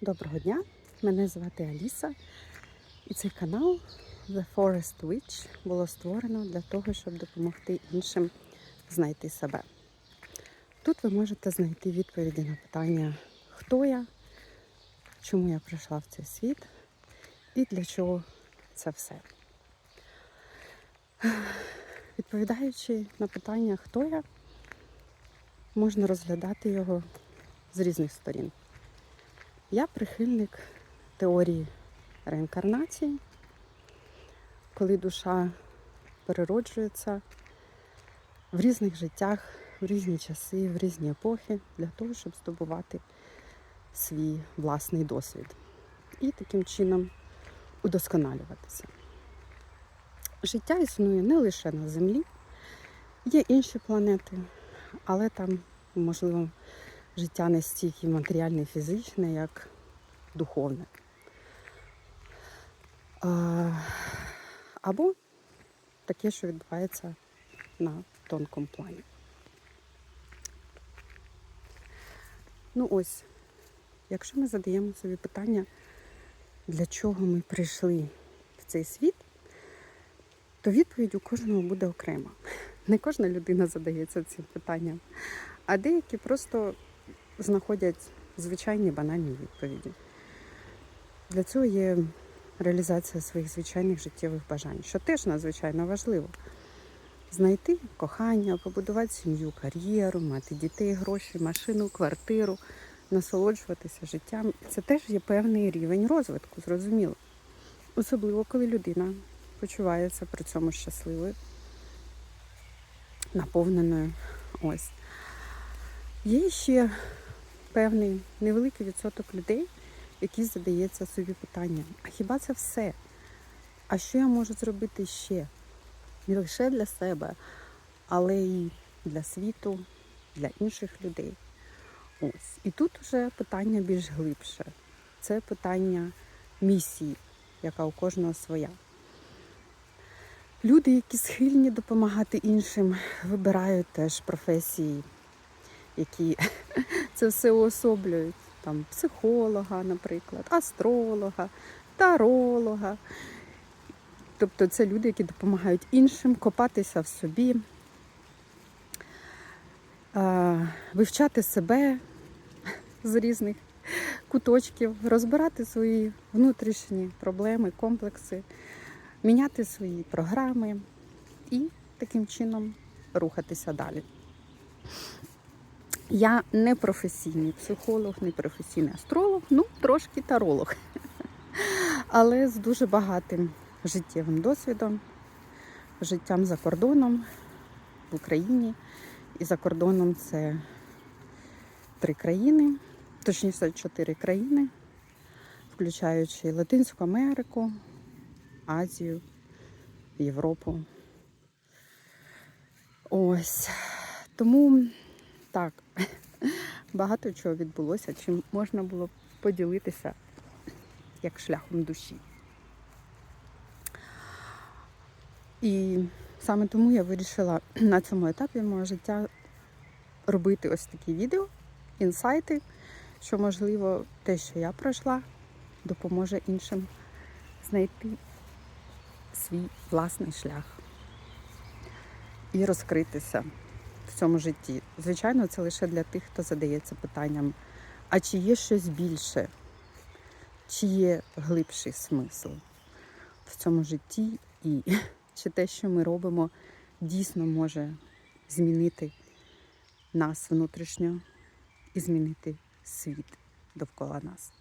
Доброго дня! Мене звати Аліса, і цей канал The Forest Witch було створено для того, щоб допомогти іншим знайти себе. Тут ви можете знайти відповіді на питання, хто я, чому я прийшла в цей світ і для чого це все. Відповідаючи на питання, хто я, можна розглядати його з різних сторін. Я прихильник теорії реінкарнації, коли душа перероджується в різних життях, в різні часи, в різні епохи для того, щоб здобувати свій власний досвід і таким чином удосконалюватися. Життя існує не лише на Землі, є інші планети, але там, можливо, життя не стільки матеріальне і фізичне, як духовне. Або таке, що відбувається на тонкому плані. Ну ось, якщо ми задаємо собі питання, для чого ми прийшли в цей світ, то відповідь у кожного буде окрема. Не кожна людина задається цим питанням, а деякі просто знаходять звичайні банальні відповіді. Для цього є реалізація своїх звичайних життєвих бажань, що теж надзвичайно важливо. Знайти кохання, побудувати сім'ю, кар'єру, мати дітей, гроші, машину, квартиру, насолоджуватися життям. Це теж є певний рівень розвитку, зрозуміло. Особливо, коли людина почувається при цьому щасливою, наповненою. Ось. Є ще певний невеликий відсоток людей, які задається собі питання, а хіба це все? А що я можу зробити ще? Не лише для себе, але й для світу, для інших людей. Ось. І тут вже питання більш глибше. Це питання місії, яка у кожного своя. Люди, які схильні допомагати іншим, вибирають теж професії, які це все уособлюють. Там психолога, наприклад, астролога, таролога. Тобто це люди, які допомагають іншим копатися в собі, вивчати себе з різних куточків, розбирати свої внутрішні проблеми, комплекси, міняти свої програми і таким чином рухатися далі. Я не професійний психолог, не професійний астролог, ну трошки таролог. Але з дуже багатим життєвим досвідом, життям за кордоном в Україні. І за кордоном це три країни, точніше чотири країни, включаючи Латинську Америку, Азію, Європу. Ось. Тому так, багато чого відбулося, чим можна було поділитися як шляхом душі. І саме тому я вирішила на цьому етапі мого життя робити ось такі відео, інсайти, що, можливо, те, що я пройшла, допоможе іншим знайти свій власний шлях і розкритися цьому житті. Звичайно, це лише для тих, хто задається питанням, а чи є щось більше, чи є глибший смисл в цьому житті, і чи те, що ми робимо, дійсно може змінити нас внутрішньо і змінити світ довкола нас.